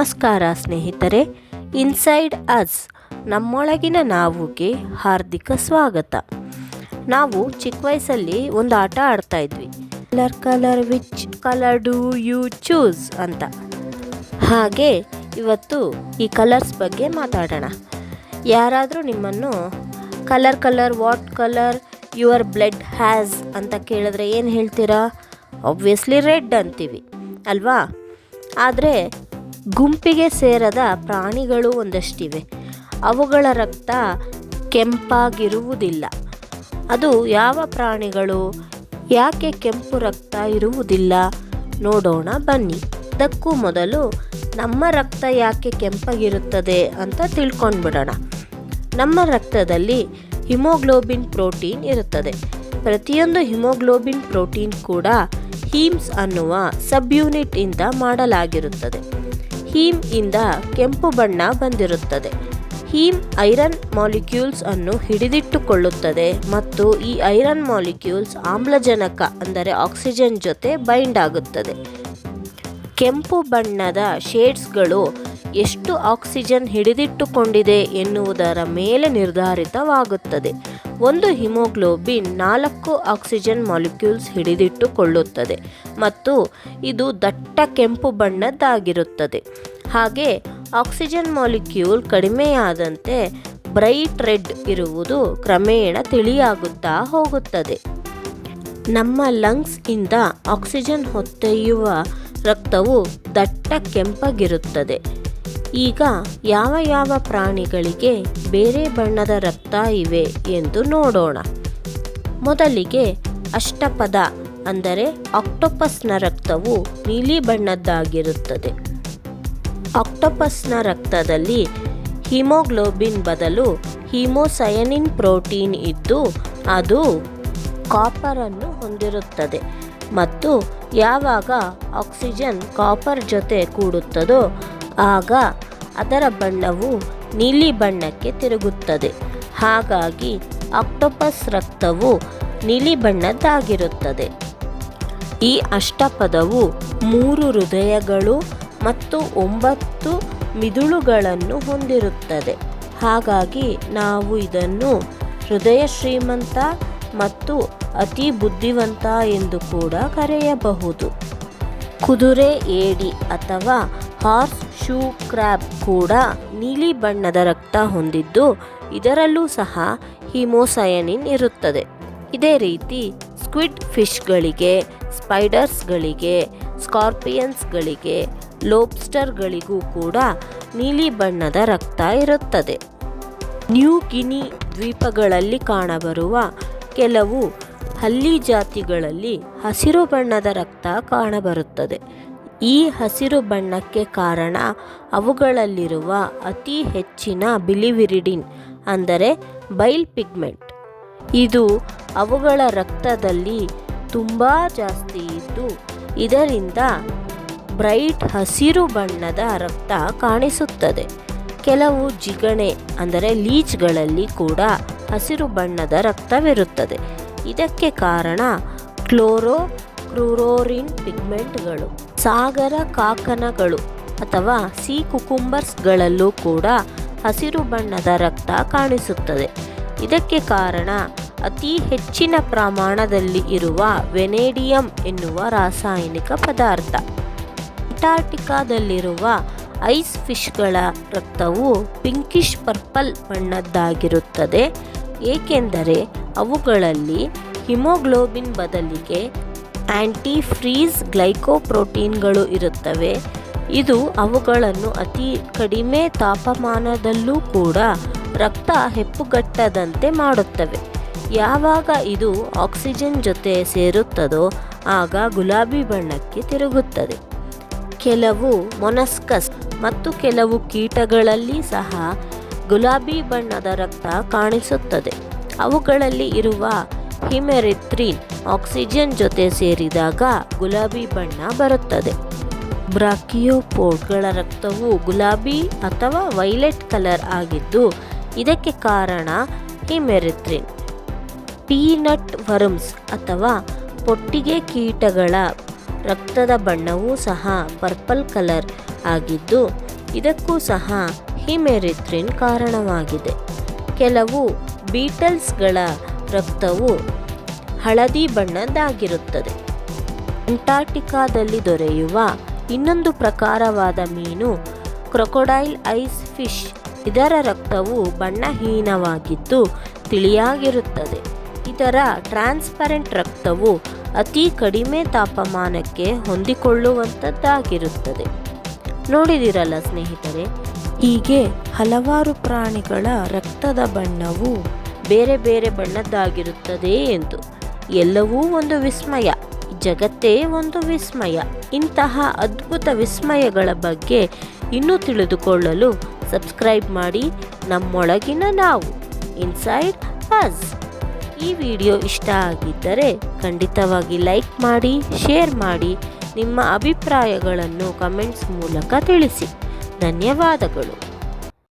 ನಮಸ್ಕಾರ ಸ್ನೇಹಿತರೆ, inside us ನಮ್ಮೊಳಗಿನ ನಾವುಗೆ ಹಾರ್ದಿಕ ಸ್ವಾಗತ. ನಾವು ಚಿಕ್ಕ ವಯಸ್ಸಲ್ಲಿ ಒಂದು ಆಟ ಆಡ್ತಾ ಇದ್ವಿ. Colour colour which colour do you choose ಅಂತ. ಹಾಗೆ ಇವತ್ತು ಈ ಕಲರ್ಸ್ ಬಗ್ಗೆ ಮಾತಾಡೋಣ. ಯಾರಾದರೂ ನಿಮ್ಮನ್ನು colour colour what colour your blood has ಅಂತ ಕೇಳಿದ್ರೆ ಏನು ಹೇಳ್ತೀರಾ? ಆಬ್ವಿಯಸ್ಲಿ ರೆಡ್ ಅಂತೀವಿ. ಅಲ್ವಾ? ಆದರೆ ಗುಂಪಿಗೆ ಸೇರದ ಪ್ರಾಣಿಗಳು ಒಂದಷ್ಟಿವೆ. ಅವುಗಳ ರಕ್ತ ಕೆಂಪಾಗಿರುವುದಿಲ್ಲ. ಅದು ಯಾವ ಪ್ರಾಣಿಗಳು? ಯಾಕೆ ಕೆಂಪು ರಕ್ತ ಇರುವುದಿಲ್ಲ? ನೋಡೋಣ ಬನ್ನಿ. ಅದಕ್ಕೂ ಮೊದಲು ನಮ್ಮ ರಕ್ತ ಯಾಕೆ ಕೆಂಪಾಗಿರುತ್ತದೆ ಅಂತ ತಿಳ್ಕೊಂಡ್ಬಿಡೋಣ. ನಮ್ಮ ರಕ್ತದಲ್ಲಿ ಹಿಮೋಗ್ಲೋಬಿನ್ ಪ್ರೋಟೀನ್ ಇರುತ್ತದೆ. ಪ್ರತಿಯೊಂದು ಹಿಮೋಗ್ಲೋಬಿನ್ ಪ್ರೋಟೀನ್ ಕೂಡ ಹೀಮ್ಸ್ ಅನ್ನುವ ಸಬ್ ಇಂದ ಮಾಡಲಾಗಿರುತ್ತದೆ. ಹೀಮ್ ಇಂದ ಕೆಂಪು ಬಣ್ಣ ಬಂದಿರುತ್ತದೆ. ಹೀಮ್ ಐರನ್ ಮಾಲಿಕ್ಯೂಲ್ಸ್ ಅನ್ನು ಹಿಡಿದಿಟ್ಟುಕೊಳ್ಳುತ್ತದೆ ಮತ್ತು ಈ ಐರನ್ ಮಾಲಿಕ್ಯೂಲ್ಸ್ ಆಮ್ಲಜನಕ, ಅಂದರೆ ಆಕ್ಸಿಜನ್ ಜೊತೆ ಬೈಂಡ್ ಆಗುತ್ತದೆ. ಕೆಂಪು ಬಣ್ಣದ ಶೇಡ್ಸ್ಗಳು ಎಷ್ಟು ಆಕ್ಸಿಜನ್ ಹಿಡಿದಿಟ್ಟುಕೊಂಡಿದೆ ಎನ್ನುವುದರ ಮೇಲೆ ನಿರ್ಧಾರಿತವಾಗುತ್ತದೆ. ಒಂದು ಹಿಮೋಗ್ಲೋಬಿನ್ ನಾಲ್ಕು ಆಕ್ಸಿಜನ್ ಮಾಲಿಕ್ಯೂಲ್ಸ್ ಹಿಡಿದಿಟ್ಟುಕೊಳ್ಳುತ್ತದೆ ಮತ್ತು ಇದು ದಟ್ಟ ಕೆಂಪು ಬಣ್ಣದ್ದಾಗಿರುತ್ತದೆ. ಹಾಗೆ ಆಕ್ಸಿಜನ್ ಮಾಲಿಕ್ಯೂಲ್ ಕಡಿಮೆಯಾದಂತೆ ಬ್ರೈಟ್ ರೆಡ್ ಇರುವುದು ಕ್ರಮೇಣ ತಿಳಿಯಾಗುತ್ತಾ ಹೋಗುತ್ತದೆ. ನಮ್ಮ ಲಂಗ್ಸ್ ಇಂದ ಆಕ್ಸಿಜನ್ ಹೊತ್ತೊಯ್ಯುವ ರಕ್ತವು ದಟ್ಟ ಕೆಂಪಗಿರುತ್ತದೆ. ಈಗ ಯಾವ ಯಾವ ಪ್ರಾಣಿಗಳಿಗೆ ಬೇರೆ ಬಣ್ಣದ ರಕ್ತ ಇವೆ ಎಂದು ನೋಡೋಣ. ಮೊದಲಿಗೆ ಅಷ್ಟಪದ ಅಂದರೆ ಆಕ್ಟೋಪಸ್ನ ರಕ್ತವು ನೀಲಿ ಬಣ್ಣದ್ದಾಗಿರುತ್ತದೆ. ಆಕ್ಟೋಪಸ್ನ ರಕ್ತದಲ್ಲಿ ಹಿಮೋಗ್ಲೋಬಿನ್ ಬದಲು ಹಿಮೋಸಯನಿನ್ ಪ್ರೋಟೀನ್ ಇದ್ದು, ಅದು ಕಾಪರನ್ನು ಹೊಂದಿರುತ್ತದೆ ಮತ್ತು ಯಾವಾಗ ಆಕ್ಸಿಜನ್ ಕಾಪರ್ ಜೊತೆ ಕೂಡುತ್ತದೋ ಆಗ ಅದರ ಬಣ್ಣವು ನೀಲಿ ಬಣ್ಣಕ್ಕೆ ತಿರುಗುತ್ತದೆ. ಹಾಗಾಗಿ ಆಕ್ಟೋಪಸ್ ರಕ್ತವು ನೀಲಿ ಬಣ್ಣದ್ದಾಗಿರುತ್ತದೆ. ಈ ಅಷ್ಟಪದವು ಮೂರು ಹೃದಯಗಳು ಮತ್ತು ಒಂಬತ್ತು ಮಿದುಳುಗಳನ್ನು ಹೊಂದಿರುತ್ತದೆ. ಹಾಗಾಗಿ ನಾವು ಇದನ್ನು ಹೃದಯ ಶ್ರೀಮಂತ ಮತ್ತು ಅತಿ ಬುದ್ಧಿವಂತ ಎಂದು ಕೂಡ ಕರೆಯಬಹುದು. ಕುದುರೆ ಏಡಿ ಅಥವಾ ಹಾರ್ಸ್ ಶೂ ಕ್ರ್ಯಾಬ್ ಕೂಡ ನೀಲಿ ಬಣ್ಣದ ರಕ್ತ ಹೊಂದಿದ್ದು ಇದರಲ್ಲೂ ಸಹ ಹಿಮೋಸಯನಿನ್ ಇರುತ್ತದೆ. ಇದೇ ರೀತಿ ಸ್ಕ್ವಿಡ್ ಫಿಶ್ಗಳಿಗೆ, ಸ್ಪೈಡರ್ಸ್ಗಳಿಗೆ, ಸ್ಕಾರ್ಪಿಯನ್ಸ್ಗಳಿಗೆ, ಲೋಬ್ಸ್ಟರ್ಗಳಿಗೂ ಕೂಡ ನೀಲಿ ಬಣ್ಣದ ರಕ್ತ ಇರುತ್ತದೆ. ನ್ಯೂ ಗಿನಿ ದ್ವೀಪಗಳಲ್ಲಿ ಕಾಣಬರುವ ಕೆಲವು ಹಲ್ಲಿ ಜಾತಿಗಳಲ್ಲಿ ಹಸಿರು ಬಣ್ಣದ ರಕ್ತ ಕಾಣಬರುತ್ತದೆ. ಈ ಹಸಿರು ಬಣ್ಣಕ್ಕೆ ಕಾರಣ ಅವುಗಳಲ್ಲಿರುವ ಅತಿ ಹೆಚ್ಚಿನ ಬಿಲಿವಿರಿಡಿನ್, ಅಂದರೆ ಬೈಲ್ ಪಿಗ್ಮೆಂಟ್. ಇದು ಅವುಗಳ ರಕ್ತದಲ್ಲಿ ತುಂಬ ಜಾಸ್ತಿ ಇದ್ದು, ಇದರಿಂದ ಬ್ರೈಟ್ ಹಸಿರು ಬಣ್ಣದ ರಕ್ತ ಕಾಣಿಸುತ್ತದೆ. ಕೆಲವು ಜಿಗಣೆ, ಅಂದರೆ ಲೀಚ್ಗಳಲ್ಲಿ ಕೂಡ ಹಸಿರು ಬಣ್ಣದ ರಕ್ತವಿರುತ್ತದೆ. ಇದಕ್ಕೆ ಕಾರಣ ಕ್ಲೋರೋ ಕ್ರೂರೋರಿನ್ ಪಿಗ್ಮೆಂಟ್ಗಳು. ಸಾಗರ ಕಾಕನಗಳು ಅಥವಾ ಸಿ ಕುಕುಂಬರ್ಸ್ಗಳಲ್ಲೂ ಕೂಡ ಹಸಿರು ಬಣ್ಣದ ರಕ್ತ ಕಾಣಿಸುತ್ತದೆ. ಇದಕ್ಕೆ ಕಾರಣ ಅತಿ ಹೆಚ್ಚಿನ ಪ್ರಮಾಣದಲ್ಲಿ ಇರುವ ವೆನೇಡಿಯಂ ಎನ್ನುವ ರಾಸಾಯನಿಕ ಪದಾರ್ಥ. ಅಂಟಾರ್ಟಿಕಾದಲ್ಲಿರುವ ಐಸ್ ಫಿಶ್ಗಳ ರಕ್ತವು ಪಿಂಕಿಶ್ ಪರ್ಪಲ್ ಬಣ್ಣದ್ದಾಗಿರುತ್ತದೆ, ಏಕೆಂದರೆ ಅವುಗಳಲ್ಲಿ ಹಿಮೋಗ್ಲೋಬಿನ್ ಬದಲಿಗೆ ಆ್ಯಂಟಿ ಫ್ರೀಸ್ ಗ್ಲೈಕೋಪ್ರೋಟೀನ್ಗಳು ಇರುತ್ತವೆ. ಇದು ಅವುಗಳನ್ನು ಅತಿ ಕಡಿಮೆ ತಾಪಮಾನದಲ್ಲೂ ಕೂಡ ರಕ್ತ ಹೆಪ್ಪುಗಟ್ಟದಂತೆ ಮಾಡುತ್ತವೆ. ಯಾವಾಗ ಇದು ಆಕ್ಸಿಜನ್ ಜೊತೆ ಸೇರುತ್ತದೋ ಆಗ ಗುಲಾಬಿ ಬಣ್ಣಕ್ಕೆ ತಿರುಗುತ್ತದೆ. ಕೆಲವು ಮೊನಸ್ಕಸ್ ಮತ್ತು ಕೆಲವು ಕೀಟಗಳಲ್ಲಿ ಸಹ ಗುಲಾಬಿ ಬಣ್ಣದ ರಕ್ತ ಕಾಣಿಸುತ್ತದೆ. ಅವುಗಳಲ್ಲಿ ಇರುವ ಹಿಮೆರಿಥ್ರಿನ್ ಆಕ್ಸಿಜನ್ ಜೊತೆ ಸೇರಿದಾಗ ಗುಲಾಬಿ ಬಣ್ಣ ಬರುತ್ತದೆ. ಬ್ರಾಕಿಯೋಪೋಡ್ಗಳ ರಕ್ತವು ಗುಲಾಬಿ ಅಥವಾ ವೈಲೆಟ್ ಕಲರ್ ಆಗಿದ್ದು, ಇದಕ್ಕೆ ಕಾರಣ ಹಿಮೆರಿಥ್ರಿನ್. ಪೀನಟ್ ವರ್ಮ್ಸ್ ಅಥವಾ ಪೊಟ್ಟಿಗೆ ಕೀಟಗಳ ರಕ್ತದ ಬಣ್ಣವೂ ಸಹ ಪರ್ಪಲ್ ಕಲರ್ ಆಗಿದ್ದು, ಇದಕ್ಕೂ ಸಹ ಹಿಮೆರಿಥ್ರಿನ್ ಕಾರಣವಾಗಿದೆ. ಕೆಲವು ಬೀಟಲ್ಸ್ಗಳ ರಕ್ತವು ಹಳದಿ ಬಣ್ಣದ್ದಾಗಿರುತ್ತದೆ. ಅಂಟಾರ್ಟಿಕಾದಲ್ಲಿ ದೊರೆಯುವ ಇನ್ನೊಂದು ಪ್ರಕಾರವಾದ ಮೀನು ಕ್ರೊಕೊಡೈಲ್ ಐಸ್ ಫಿಶ್. ಇದರ ರಕ್ತವು ಬಣ್ಣಹೀನವಾಗಿದ್ದು ತಿಳಿಯಾಗಿರುತ್ತದೆ. ಇದರ ಟ್ರಾನ್ಸ್ಪರೆಂಟ್ ರಕ್ತವು ಅತಿ ಕಡಿಮೆ ತಾಪಮಾನಕ್ಕೆ ಹೊಂದಿಕೊಳ್ಳುವಂಥದ್ದಾಗಿರುತ್ತದೆ. ನೋಡಿದಿರಲ್ಲ ಸ್ನೇಹಿತರೆ, ಹೀಗೆ ಹಲವಾರು ಪ್ರಾಣಿಗಳ ರಕ್ತದ ಬಣ್ಣವು ಬೇರೆ ಬೇರೆ ಬಣ್ಣದ್ದಾಗಿರುತ್ತದೆ ಎಂದು. ಎಲ್ಲವೂ ಒಂದು ವಿಸ್ಮಯ. ಜಗತ್ತೇ ಒಂದು ವಿಸ್ಮಯ. ಇಂತಹ ಅದ್ಭುತ ವಿಸ್ಮಯಗಳ ಬಗ್ಗೆ ಇನ್ನೂ ತಿಳಿದುಕೊಳ್ಳಲು ಸಬ್ಸ್ಕ್ರೈಬ್ ಮಾಡಿ. ನಮ್ಮೊಳಗಿನ ನಾವು ಇನ್ಸೈಡ್ ಅಸ್. ಈ ವಿಡಿಯೋ ಇಷ್ಟ ಆಗಿದ್ದರೆ ಖಂಡಿತವಾಗಿ ಲೈಕ್ ಮಾಡಿ, ಶೇರ್ ಮಾಡಿ. ನಿಮ್ಮ ಅಭಿಪ್ರಾಯಗಳನ್ನು ಕಮೆಂಟ್ಸ್ ಮೂಲಕ ತಿಳಿಸಿ. ಧನ್ಯವಾದಗಳು.